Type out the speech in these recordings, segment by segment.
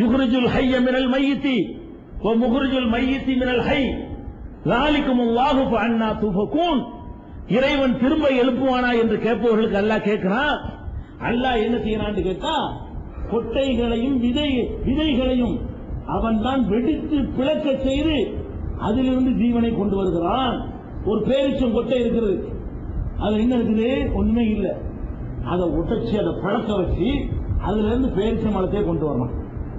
யுகுருஜுல் ஹைய மினல் மையித்தி ஓ முகுருஜுல் மையித்தி மினல் ஹை லாலிக்கும் அல்லாஹு அண்ணா துஃபகூன் இறைவன் திரும்ப எழுப்புவானா என்று கேட்பவர்களுக்கு அல்லாஹ் கேட்கிறான் அல்லாஹ் என்ன செய்யறான்னு கேட்டா கொட்டைகளையும் விதை விதைகளையும் அவன் தான் வெடித்து பிளக்க செய்து அதிலிருந்து ஜீவனை கொண்டு வருகிறான். ஒரு பேரிச்சம் கொட்டை இருக்கிறது அது என்ன இருக்குது? ஒண்ணுமே இல்லை. அதை உடைச்சி அதை பழக்க வச்சு அதுல இருந்து பேரிச்சம் மரத்தை கொண்டு வரணும்.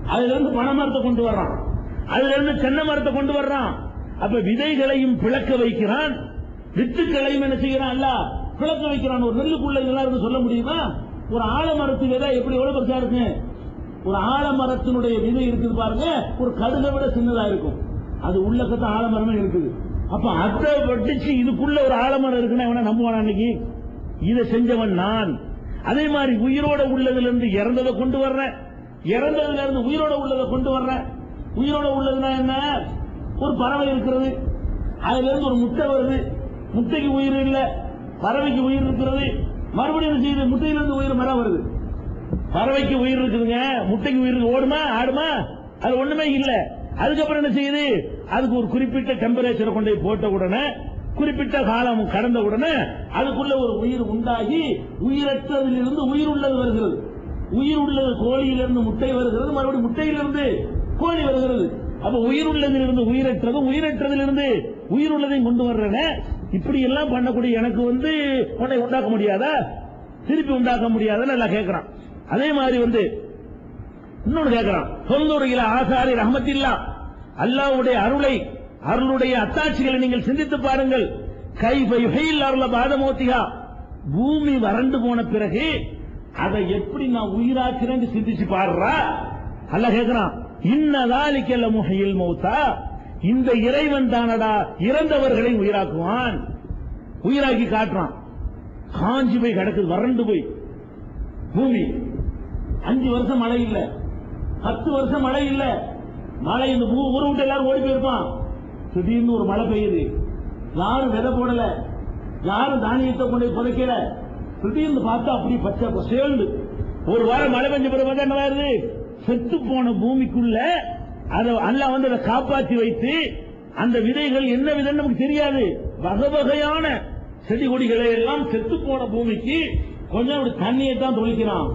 அதுல இருந்து பனை மரத்தை கொண்டு வர்றான். அதுல இருந்து தென்னை மரத்தை கொண்டு வர்றான். அப்ப விதைகளையும் பிளக்க வைக்கிறான். வித்துக்களையும் என்ன செய்யறான் அல்ல பிளக்க வைக்கிறான். ஒரு நெல்லுக்குள்ள எல்லாருக்கும் சொல்ல முடியுமா? ஒரு ஆலமரத்து விதை எப்படி எவ்வளவு பெருசா இருக்கு? ஒரு ஆலமரத்தினுடைய விதை இருக்குது பாருங்க. ஒரு கடுகை விட சின்னதா இருக்கும். அது உள்ளக்கத்த ஆலமரமே இருக்குது. அப்ப அதை வெட்டிச்சு இதுக்குள்ள ஒரு ஆலமரம் இருக்குன்னா இவனை நம்புவானா அன்னைக்கு இதை செஞ்சவன் நான். அதே மாதிரி உயிரோட உள்ளதுல இருந்து இறந்ததை கொண்டு வர்றேன். இறந்ததுல இருந்து உயிரோட உள்ளதை கொண்டு வர்ற. உயிரோட உள்ளதுன்னா என்ன? ஒரு பறவை இருக்கிறது. அதுல இருந்து ஒரு முட்டை வருது. முட்டைக்கு உயிர் இல்ல. பறவைக்கு உயிர் இருக்கிறது. மறுபடியும் என்ன செய்யுது? முட்டையிலிருந்து உயிர் மரம் வருது. பறவைக்கு உயிர் இருக்குதுங்க. முட்டைக்கு உயிர் ஓடுமா? ஆடுமா? அது ஒண்ணுமே இல்ல. அதுக்கப்புறம் என்ன செய்யுது? அதுக்கு ஒரு குறிப்பிட்ட டெம்பரேச்சரை கொண்டு போய் போட்ட உடனே குறிப்பிட்ட காலம் கடந்த உடனே அதுக்குள்ள ஒரு உயிர் உண்டாகி உயிரற்றதிலிருந்து உயிர் உள்ளது வருகிறது. உயிர் உள்ளது கோழியிலிருந்து முட்டை வருகிறது மறுபடியும் முட்டையிலிருந்து கோழி வருகிறது. அப்ப உயிர் உள்ளதிலிருந்து உயிரற்றதும் உயிரற்றதிலிருந்து உயிர் உள்ளதையும் கொண்டு வர்றன. இப்படி எல்லாம் பண்ணக்கூடிய எனக்கு வந்து உன்னை உண்டாக்க முடியாதா? திருப்பி உண்டாக்க முடியாதுன்னு எல்லாம் கேட்கிறான் அதே மாதிரி வந்து இன்னொன்னு கேட்கிறான் சொந்தூரையில ஆசாரி ரஹமத்தில்லா அல்லாவுடைய அருளை அருளுடைய அத்தாட்சிகளை நீங்கள் சிந்தித்து பாருங்கள். கைஃப யுஹையில் அருள பாதமோத்திகா. பூமி வறண்டு போன பிறகு அதை எப்படி நான் உயிராக்குறேன்னு சிந்திச்சு பாடுறா? அல்ல கேட்கிறான் இன்னதாலிக்கல்ல முகையில் மௌத்தா. இந்த இறைவன் தானடா இறந்தவர்களை உயிராக்குவான். உயிராக்கி காட்டுறான். காஞ்சி போய் கிடக்குது வறண்டு போய். பூமி அஞ்சு வருஷம் மழை இல்ல. பத்து வருஷம் மழை இல்ல. மழை இந்த பூ ஊரை விட்டு எல்லாரும் ஓடி போயிருப்பான். திடீர்னு ஒரு மழை பெய்யுது. யாரும் விதை போடல. யாரும் தானியத்தை கொண்டு போய் புதைக்கல. திடீர்னு பார்த்தா அப்படியே பச்சை பசேல்னு ஒரு வாரம் மழை பெஞ்ச பிறகு என்ன வருது செத்து போன பூமிக்குள்ள அதை அல்லாஹ் வந்து அதை காப்பாற்றி வைத்து அந்த விதைகள் என்ன விதைன்னு நமக்கு தெரியாது. வகை வகையான செடி கொடிகளை எல்லாம் செத்து போன பூமிக்கு கொஞ்சம் அப்படி தண்ணியை தான் தொளிக்கிறான்.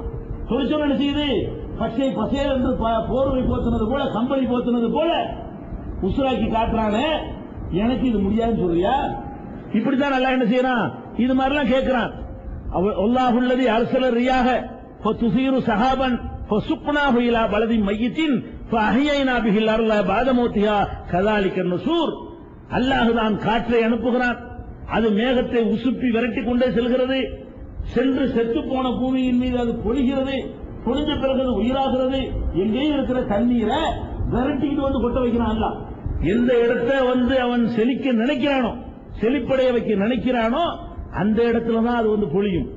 தொழிச்சோம் என்ன செய்யுது பச்சை பசேல் என்று போர்வை போத்துனது போல கம்பளி போத்துனது போல உசுராக்கி காட்டுறானே. எனக்கு இது முடியாதுன்னு சொல்றியா? இப்படித்தான் நல்லா என்ன செய்யறான்? இது மாதிரிலாம் கேட்கிறான். அல்லாஹுள்ளதி அரசலர் ரியாக துசீரு சஹாபன் சுக்னாஹு இலா பலதி மையத்தின் அஹியைனா பிகில் அருள பாதமோத்தியா கதாலிக்க நுசூர். அல்லாஹுதான் காற்றை அனுப்புகிறான். அது மேகத்தை உசுப்பி விரட்டி கொண்டே செல்கிறது. சென்று செத்து போன பூமியின் மீது அது பொழிகிறது. பொழிஞ்ச பிறகு அது உயிராகிறது. எங்கேயும் இருக்கிற தண்ணீரை விரட்டிக்கிட்டு வந்து கொட்ட வைக்கிறான் எந்த இடத்த வந்து அவன் செழிக்க நினைக்கிறானோ செழிப்படைய வைக்க நினைக்கிறானோ அந்த இடத்துல தான் அது வந்து பொழியும்.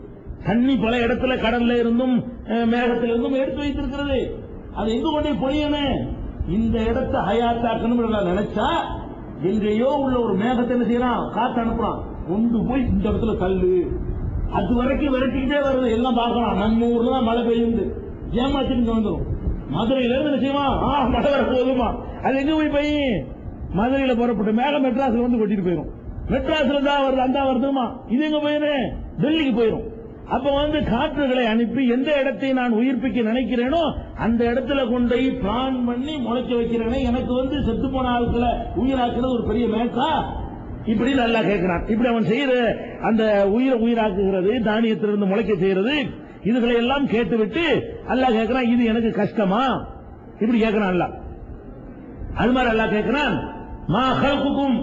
தண்ணி பல இடத்துல கடல்ல இருந்தும் அஹ், மேகத்துல இருந்தும் எடுத்து வைத்திருக்கிறது. அது எங்க கொண்டே பொழியணும் இந்த இடத்தை ஹயாத்தாக்கணும் நினைச்சா எங்கேயோ உள்ள ஒரு மேகத்தை என்ன செய்யறான்? காத்து அனுப்புறான். கொண்டு போய் இந்த இடத்துல தள்ளு. அது வரைக்கும் விரட்டிக்கிட்டே வருது. எல்லாம் பார்க்கலாம். நம்ம ஊர்ல தான் மழை பெய்யுது. ஏமாத்திட்டு வந்துடும் மதுரையில இருந்து நிச்சயமா செய்வான்? ஆ மழை வர போதுமா அது எங்க போய் பையன் மதுரையில புறப்பட்டு மேகம் மெட்ராஸ்ல வந்து கொட்டிட்டு போயிடும் மெட்ராஸ்ல தான் வருது அந்த வருதுமா? இது எங்க போயிடும் டெல்லிக்கு போயிடும் அப்ப வந்து காற்றுகளை அனுப்பி எந்த இடத்தை நான் உயிர்ப்பிக்க நினைக்கிறேனோ அந்த இடத்துல கொண்டு போய் பிளான் பண்ணி முளைக்க வைக்கிறேனே. எனக்கு வந்து செத்து போன ஆட்களை உயிராக்குறது ஒரு பெரிய மேட்டா இப்படி நல்லா கேட்கிறான் இப்படி அவன் செய்யற அந்த உயிரை உயிராக்குகிறது தானியத்திலிருந்து முளைக்க செய்யறது இதுகளை எல்லாம் கேட்டுவிட்டு அல்லாஹ் கேட்கிறான் இது எனக்கு கஷ்டமா? இப்படி கேட்கிறான் அல்லாஹ். அது மாதிரி அல்லாஹ் கேட்கிறான் மா ஹல்குக்கும்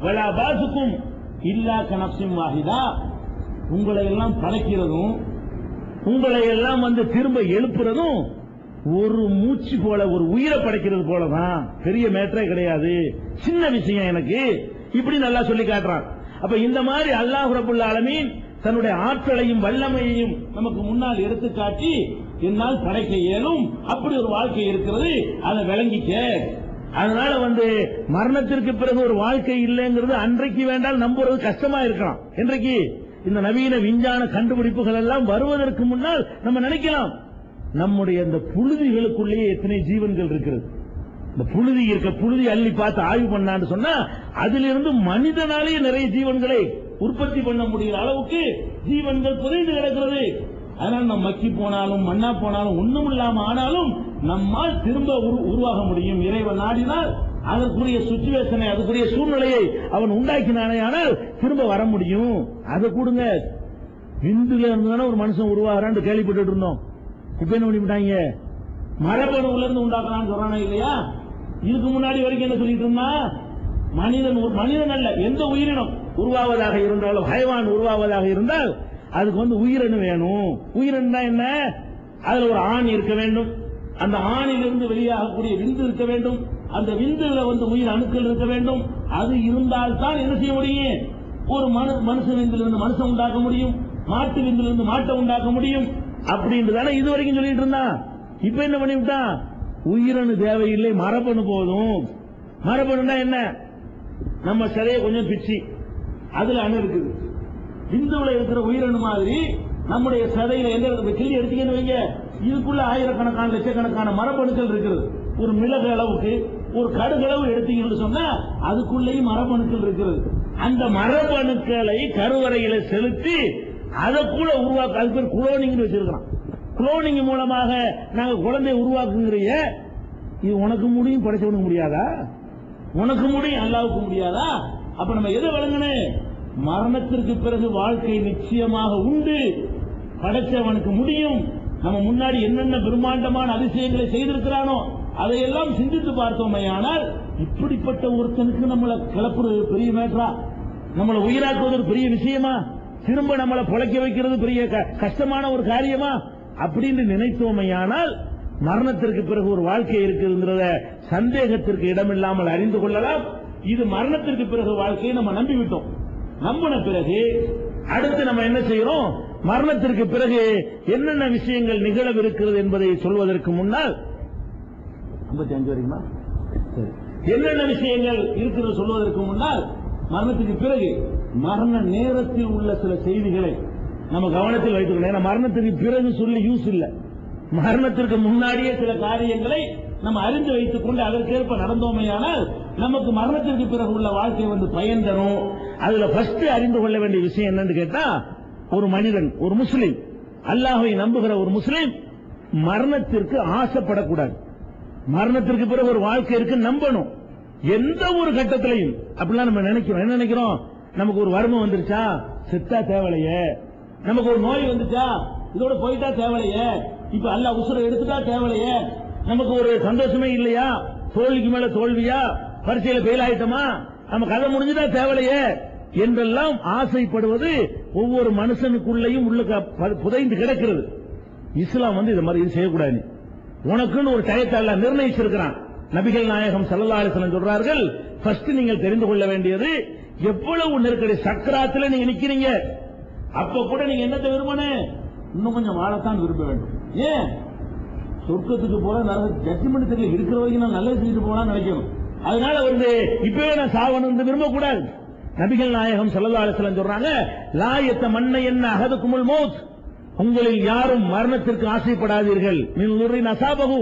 வலாபாசுக்கும் இல்லா கனப்சிம் வாகிதா உங்களை எல்லாம் படைக்கிறதும் உங்களை எல்லாம் வந்து திரும்ப எழுப்புறதும் ஒரு மூச்சு போல ஒரு உயிரை படைக்கிறது போலதான். பெரிய மேட்டரே கிடையாது. சின்ன விஷயம் எனக்கு. இப்படி நல்லா சொல்லி காட்டுறான். அப்ப இந்த மாதிரி அல்லாஹ் ரபுல்ல ஆலமீன் தன்னுடைய ஆற்றலையும் வல்லமையையும் நமக்கு முன்னால் எடுத்து காட்டி என்னால் படைக்க இயலும். அப்படி ஒரு வாழ்க்கை இருக்கிறது. அதை விளங்கிக்க. அதனால வந்து மரணத்திற்கு பிறகு ஒரு வாழ்க்கை இல்லைங்கிறது அன்றைக்கு வேண்டால் நம்புறது கஷ்டமா இருக்கலாம். இன்றைக்கு இந்த நவீன விஞ்ஞான கண்டுபிடிப்புகள் எல்லாம் வருவதற்கு முன்னால் நம்ம நினைக்கலாம் நம்முடைய இந்த புழுதிகளுக்குள்ளேயே எத்தனை ஜீவன்கள் இருக்கிறது. இந்த புழுதி இருக்க புழுதி அள்ளி பார்த்து ஆய்வு பண்ணான்னு சொன்னா அதிலிருந்து மனிதனாலேயே நிறைய ஜீவன்களை உற்பத்தி பண்ண முடிகிற அளவுக்கு ஜீவன்கள் புதைந்து கிடக்கிறது. அதனால நம்ம மக்கி போனாலும் மண்ணா போனாலும் ஒண்ணும் இல்லாம ஆனாலும் நம்மால் திரும்ப உரு- உருவாக முடியும். இறைவன் நாடினால் அதற்குரிய சுச்சுவேஷனை அதுக்குரிய சூழ்நிலையை அவன் உண்டாக்கினானே ஆனால் திரும்ப வர முடியும். அதை கொடுங்க. இந்துல இருந்து தானே ஒரு மனுஷன் உருவாகிறான்னு கேள்விப்பட்டு இருந்தோம். இப்ப என்ன பண்ணிவிட்டாங்க மரபணுவுல இருந்து உண்டாக்கலாம்னு சொல்றானே இல்லையா? இதுக்கு முன்னாடி வரைக்கும் என்ன சொல்லிட்டு இருந்தா? மனிதன் ஒரு- மனிதன் அல்ல எந்த உயிரினம் உருவாவதாக இருந்தாலும் ஹைவான் உருவாவதாக இருந்தால் அதுக்கு வந்து உயிரணு வேணும். உயிரணுனா என்ன? அதுல ஒரு ஆண் இருக்க வேண்டும். அந்த ஆணிலிருந்து வெளியாகக்கூடிய விந்து இருக்க வேண்டும். அந்த விந்துல வந்து உயிர் அணுக்கள் இருக்க வேண்டும். அது இருந்தால் தான் என்ன செய்ய முடியும்? ஒரு மனு மனுஷ விந்திலிருந்து மனுஷன் உண்டாக்க முடியும். மாட்டு விந்திலிருந்து மாட்டை உண்டாக்க முடியும். அப்படின்னு தானே இது வரைக்கும் சொல்லிட்டு இருந்தான் இப்ப என்ன பண்ணிவிட்டான் உயிரணு தேவையில்லை மரபணு போதும். மரபணுனா என்ன? நம்ம சிலையை கொஞ்சம் பிச்சு. அதுல அணு இருக்குது. விந்துவுல இருக்கிற உயிரணு மாதிரி நம்முடைய சதையில எந்த கிள்ளி எடுத்தீங்கன்னு வைங்க. இதுக்குள்ள ஆயிரக்கணக்கான லட்சக்கணக்கான மரபணுக்கள் இருக்கிறது ஒரு மிளகு அளவுக்கு ஒரு கடுகளவு எடுத்தீங்கன்னு சொன்னா அதுக்குள்ளேயும் மரபணுக்கள் இருக்கிறது அந்த மரபணுக்களை கருவறையில செலுத்தி அதை கூட உருவாக்க அது பேர் குளோனிங் வச்சிருக்கிறோம் குளோனிங் மூலமாக நாங்க குழந்தையை உருவாக்குங்கிறிய இது உனக்கு முடியும் படைச்சவனுக்கு முடியாதா? உனக்கு முடியும் அல்லாவுக்கு முடியாதா? அப்ப நம்ம எதை வழங்கினேன் மரணத்திற்கு பிறகு வாழ்க்கை நிச்சயமாக உண்டு. படைச்சவனுக்கு முடியும். நம்ம முன்னாடி என்னென்ன பிரம்மாண்டமான அதிசயங்களை செய்திருக்கிறானோ அதையெல்லாம் சிந்தித்து பார்த்தோமே ஆனால் இப்படிப்பட்ட ஒருத்தனுக்கு நம்மளை கிளப்புறது பெரிய மேட்டரா நம்மளை உயிராக்குவது ஒரு பெரிய விஷயமா? திரும்ப நம்மளை பொழைக்க வைக்கிறது பெரிய க- கஷ்டமான ஒரு காரியமா? அப்படின்னு நினைத்தோமையானால் மரணத்திற்கு பிறகு ஒரு வாழ்க்கை இருக்குங்கிறத சந்தேகத்திற்கு இடமில்லாமல் அறிந்து கொள்ளலாம். இது மரணத்திற்கு பிறகு வாழ்க்கையை நம்ம நம்பிவிட்டோம். நம்பின பிறகு அடுத்து நம்ம என்ன செய்யறோம்? மரணத்திற்கு பிறகு என்னென்ன விஷயங்கள் நிகழவிருக்கிறது என்பதை சொல்வதற்கு முன்னால் 55 வரைக்குமா சரி. என்னென்ன விஷயங்கள் இருக்கிறது சொல்வதற்கு முன்னால் மரணத்துக்கு பிறகு மரண நேரத்தில் உள்ள சில செய்திகளை நம்ம கவனத்தில் வைத்துக்கணும். ஏன்னா மரணத்துக்கு பிறகு சொல்லி யூஸ் இல்லை. மரணத்திற்கு முன்னாடியே சில காரியங்களை நம்ம அறிந்து வைத்துக் கொண்டு அதற்கேற்ப நடந்தோமையானால் நமக்கு மரணத்திற்கு பிறகு உள்ள வாழ்க்கை வந்து பயன் தரும். அதுல ஃபர்ஸ்ட் அறிந்து கொள்ள வேண்டிய விஷயம் என்னன்னு கேட்டா ஒரு மனிதன் ஒரு முஸ்லீம் அல்லாஹை நம்புகிற ஒரு முஸ்லீம் மரணத்திற்கு ஆசைப்படக்கூடாது. மரணத்திற்கு பிறகு ஒரு வாழ்க்கை இருக்கு நம்பணும். எந்த ஒரு கட்டத்திலையும். அப்படிலாம் நம்ம நினைக்கிறோம். என்ன நினைக்கிறோம்? நமக்கு ஒரு வறுமை வந்துருச்சா? செத்தா தேவலையே நமக்கு ஒரு நோய் வந்துச்சா? இதோட போயிட்டா தேவலையே இப்ப அல்ல உசுரை எடுத்துட்டா தேவலையே நமக்கு ஒரு சந்தோஷமே இல்லையா? தோல்விக்கு மேல தோல்வியா? பரீட்சையில ஃபெயில் ஆயிட்டோமா? நம்ம கதை முடிஞ்சுட்டா தேவலையே என்றெல்லாம் ஆசைப்படுவது ஒவ்வொரு மனுஷனுக்குள்ளேயும் உள்ள புதைந்து கிடக்கிறது. இஸ்லாம் வந்து இதை மாதிரி செய்யக்கூடாது. உனக்குன்னு ஒரு டயத்தை நிர்ணயிச்சிருக்கிறான். நபிகள் நாயகம் ஸல்லல்லாஹு சொல்றார்கள் ஃபர்ஸ்ட் நீங்கள் தெரிந்து கொள்ள வேண்டியது எவ்வளவு நெருக்கடி சக்கராத்துல நீங்க நிக்கிறீங்க? அப்ப கூட நீங்க என்னத்தை விரும்பணும் இன்னும் கொஞ்சம் வாழத்தான் விரும்ப வேண்டும். ஏன்? சொர்க்கத்துக்கு போல நரக ஜட்ஜ்மெண்ட் தெரியல இருக்கிற வரைக்கும் நான் நல்லது செஞ்சுட்டு போலாம்னு நினைக்கணும். அதனால வந்து இப்பவே நான் சாவணும் விரும்பக்கூடாது. நபிகள் நாயகம் ஸல்லல்லாஹு சொல்றாங்க லாயத்த மண்ணை என்ன அகதுக்குமுள் மௌத். உங்களில் யாரும் மரணத்திற்கு ஆசைப்படாதீர்கள். அசாபகு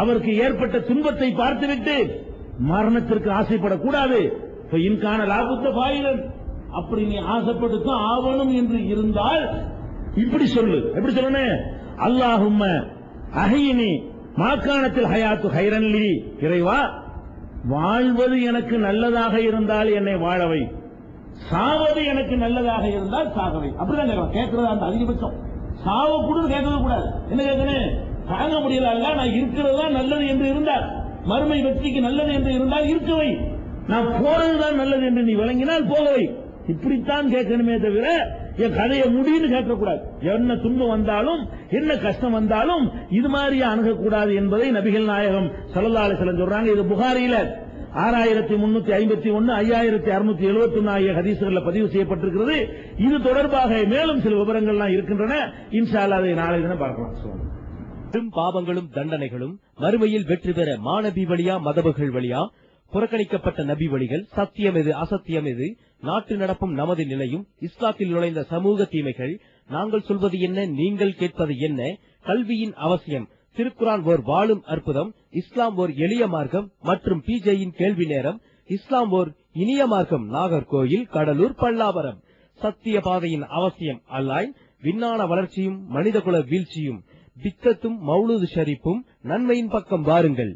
அவருக்கு ஏற்பட்ட துன்பத்தை பார்த்துவிட்டு மரணத்திற்கு ஆசைப்படக்கூடாது. இன்கான லாபத்த பாயிலன் அப்படி நீ ஆசைப்படுத்த ஆவணும் என்று இருந்தால் இப்படி சொல்லு. எப்படி சொல்லணும் அல்லாஹும் அகையினி மாக்காணத்தில் ஹயாத்து ஹைரன்லி இறைவா வாழ்வது எனக்கு நல்லதாக இருந்தால் என்னை வாழவை சாவது எனக்கு நல்லதாக இருந்தால் சாகவை. அப்படிதான் கேட்கலாம் கேட்கறது அந்த அதிகபட்சம். சாவ கூட கேட்கவே கூடாது. என்ன கேட்கணும்? தாங்க முடியல நான் இருக்கிறது தான் நல்லது என்று இருந்தால். மறுமை வெற்றிக்கு நல்லது என்று இருந்தால் இருக்கவை. நான் போறதுதான் நல்லது என்று நீ விளங்கினால் போகவை. இப்படித்தான் கேட்கணுமே தவிர என் கதையை முடின்னு கேட்கக்கூடாது. என்ன துன்பம் வந்தாலும் என்ன கஷ்டம் வந்தாலும் இது மாதிரி அணுகக்கூடாது என்பதை நபிகள் நாயகம் ஸல்லல்லாஹு அலைஹி சொல்றாங்க. இது புகாரியில ஆறாயிரத்தி முன்னூத்தி ஐம்பத்தி ஒன்னு ஐயாயிரத்தி அறுநூத்தி எழுபத்தி ஒன்னு ஆகிய ஹதீசுகளில் பதிவு செய்யப்பட்டிருக்கிறது. இது தொடர்பாக மேலும் சில விவரங்கள்லாம் இருக்கின்றன. இன்ஷா அல்லாஹ் அதை நாளை தினம் பார்க்கலாம். பெரும் பாவங்களும் தண்டனைகளும் மறுமையில் வெற்றி பெற மாநபி வழியா மதபுகள் வழியா புறக்கணிக்கப்பட்ட நபி வழிகள் சத்தியம் எது அசத்தியம் எது நாட்டு நடப்பும் நமது நிலையும் இஸ்லாத்தில் நுழைந்த சமூக தீமைகள் நாங்கள் சொல்வது என்ன நீங்கள் கேட்பது என்ன கல்வியின் அவசியம் திருக்குரான் ஓர் வாழும் அற்புதம் இஸ்லாம் ஓர் எளிய மார்க்கம் மற்றும் பிஜேயின் கேள்வி நேரம் இஸ்லாம் ஓர் இனிய மார்க்கம் நாகர்கோயில் கடலூர் பல்லாவரம். சத்திய பாதையின் அவசியம் அல்லாய் விஞ்ஞான வளர்ச்சியும் மனிதகுல வீழ்ச்சியும் பித்தத்தும் மௌலூது ஷரீப்பும் நன்மையின் பக்கம் வாருங்கள்.